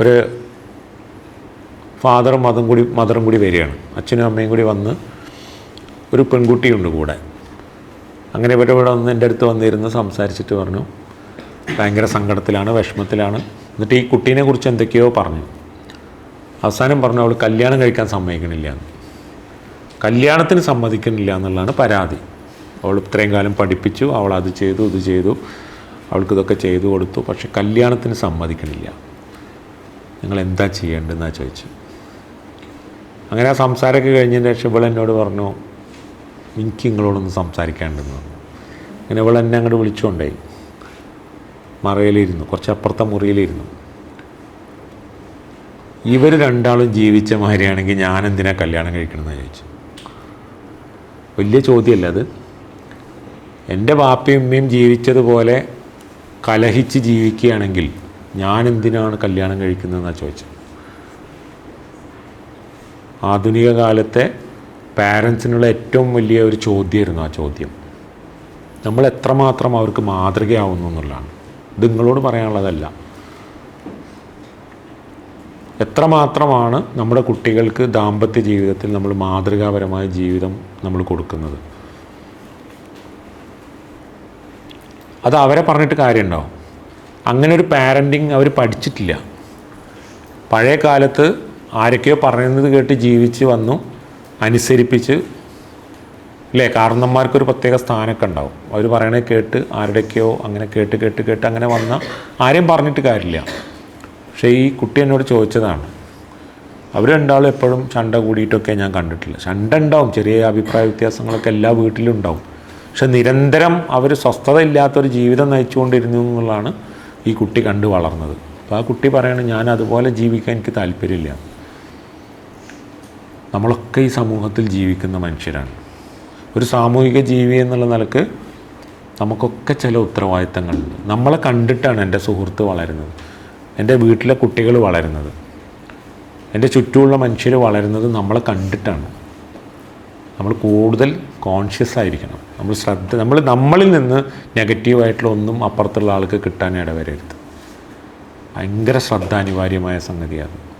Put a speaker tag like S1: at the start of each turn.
S1: ഒരു ഫാദറും മതും കൂടി മദറും കൂടി വരികയാണ്. അച്ഛനും അമ്മയും കൂടി വന്ന് ഒരു പെൺകുട്ടിയുണ്ട് കൂടെ. അങ്ങനെ ഇവരുടെ ഇവിടെ വന്ന് എന്റെ അടുത്ത് വന്നിരുന്ന് സംസാരിച്ചിട്ട് പറഞ്ഞു. ഭയങ്കര സങ്കടത്തിലാണ് വിഷമത്തിലാണ്. എന്നിട്ട് ഈ കുട്ടീനെ കുറിച്ച് എന്തൊക്കെയോ പറഞ്ഞു. അവസാനം പറഞ്ഞു അവൾ കല്യാണം കഴിക്കാൻ സമ്മതിക്കണില്ല. കല്യാണത്തിന് സമ്മതിക്കുന്നില്ല എന്നുള്ളതാണ് പരാതി. അവൾ ഇത്രയും കാലം പഠിപ്പിച്ചു അവൾ അത് ചെയ്തു ഇത് ചെയ്തു അവൾക്ക് ഇതൊക്കെ ചെയ്തു കൊടുത്തു. പക്ഷെ കല്യാണത്തിന് സമ്മതിക്കണില്ല. നിങ്ങൾ എന്താ ചെയ്യേണ്ടതെന്നാണ് ചോദിച്ചു. അങ്ങനെ ആ സംസാരമൊക്കെ കഴിഞ്ഞതിന് ശേഷം ഇവൾ എന്നോട് പറഞ്ഞു എനിക്ക് നിങ്ങളോടൊന്ന് സംസാരിക്കാണ്ടെന്ന് പറഞ്ഞു. അങ്ങനെ ഇവൾ എന്നെ അങ്ങോട്ട് വിളിച്ചുകൊണ്ടായി മറയിലിരുന്നു കുറച്ച് അപ്പുറത്തെ മുറിയിലിരുന്നു. ഇവർ രണ്ടാളും ജീവിച്ച മാതിരിയാണെങ്കിൽ ഞാൻ എന്തിനാ കല്യാണം കഴിക്കണമെന്ന് ചോദിച്ചു. വലിയ ചോദ്യമല്ല അത്. എന്റെ ബാപ്പയും ഉമ്മയും ജീവിച്ചതുപോലെ കലഹിച്ച് ജീവിക്കുകയാണെങ്കിൽ ഞാൻ എന്തിനാണ് കല്യാണം കഴിക്കുന്നതെന്നാണ് ചോദിച്ചത് ആധുനിക കാലത്തെ പാരൻസിനുള്ള ഏറ്റവും വലിയ ഒരു ചോദ്യമായിരുന്നു ആ ചോദ്യം. നമ്മൾ എത്രമാത്രം അവർക്ക് മാതൃകയാവുന്നു എന്നുള്ളതാണ്. ഇത് നിങ്ങളോട് പറയാനുള്ളതല്ല. എത്രമാത്രമാണ് നമ്മുടെ കുട്ടികൾക്ക് ദാമ്പത്യ ജീവിതത്തിൽ നമ്മൾ മാതൃകാപരമായ ജീവിതം നമ്മൾ കൊടുക്കുന്നത്? അത് അവരെ പറഞ്ഞിട്ട് കാര്യമുണ്ടോ? അങ്ങനെ ഒരു പാരന്റിങ് അവർ പഠിച്ചിട്ടില്ല. പഴയ കാലത്ത് ആരൊക്കെയോ പറയുന്നത് കേട്ട് ജീവിച്ച് വന്നു അനുസരിപ്പിച്ച് അല്ലേ കാരണന്മാർക്കൊരു പ്രത്യേക സ്ഥാനമൊക്കെ ഉണ്ടാവും. അവർ പറയണ കേട്ട് ആരുടെയൊക്കെയോ അങ്ങനെ കേട്ട് കേട്ട് കേട്ട് അങ്ങനെ വന്ന ആരെയും പറഞ്ഞിട്ട് കാര്യമില്ല. പക്ഷേ ഈ കുട്ടി എന്നോട് ചോദിച്ചതാണ്. അവർ രണ്ടാളും എപ്പോഴും ചണ്ട കൂടിയിട്ടൊക്കെ ഞാൻ കണ്ടിട്ടില്ല. ചണ്ട ഉണ്ടാവും ചെറിയ അഭിപ്രായ വ്യത്യാസങ്ങളൊക്കെ എല്ലാ വീട്ടിലും ഉണ്ടാവും. പക്ഷെ നിരന്തരം അവർ സ്വസ്ഥത ഇല്ലാത്തൊരു ജീവിതം നയിച്ചുകൊണ്ടിരുന്നു എന്നുള്ളതാണ് ഈ കുട്ടി കണ്ടു വളർന്നത്. അപ്പോൾ ആ കുട്ടി പറയണത് ഞാൻ അതുപോലെ ജീവിക്കാൻ എനിക്ക് താല്പര്യമില്ല. നമ്മളൊക്കെ ഈ സമൂഹത്തിൽ ജീവിക്കുന്ന മനുഷ്യരാണ്. ഒരു സാമൂഹിക ജീവി എന്നുള്ള നിലയ്ക്ക് നമുക്കൊക്കെ ചില ഉത്തരവാദിത്തങ്ങളുണ്ട്. നമ്മളെ കണ്ടിട്ടാണ് എന്റെ സുഹൃത്ത് വളരുന്നത്. എന്റെ വീട്ടിലെ കുട്ടികൾ വളരുന്നത്. എന്റെ ചുറ്റുമുള്ള മനുഷ്യർ വളരുന്നത് നമ്മളെ കണ്ടിട്ടാണ്. നമ്മൾ കൂടുതൽ കോൺഷ്യസ് ആയിരിക്കണം. നമ്മൾ ശ്രദ്ധ നമ്മൾ നമ്മളിൽ നിന്ന് നെഗറ്റീവായിട്ടുള്ള ഒന്നും അപ്പുറത്തുള്ള ആൾക്ക് കിട്ടാൻ ഇടവരരുത്. ഭയങ്കര ശ്രദ്ധ അനിവാര്യമായ സംഗതിയാണ്.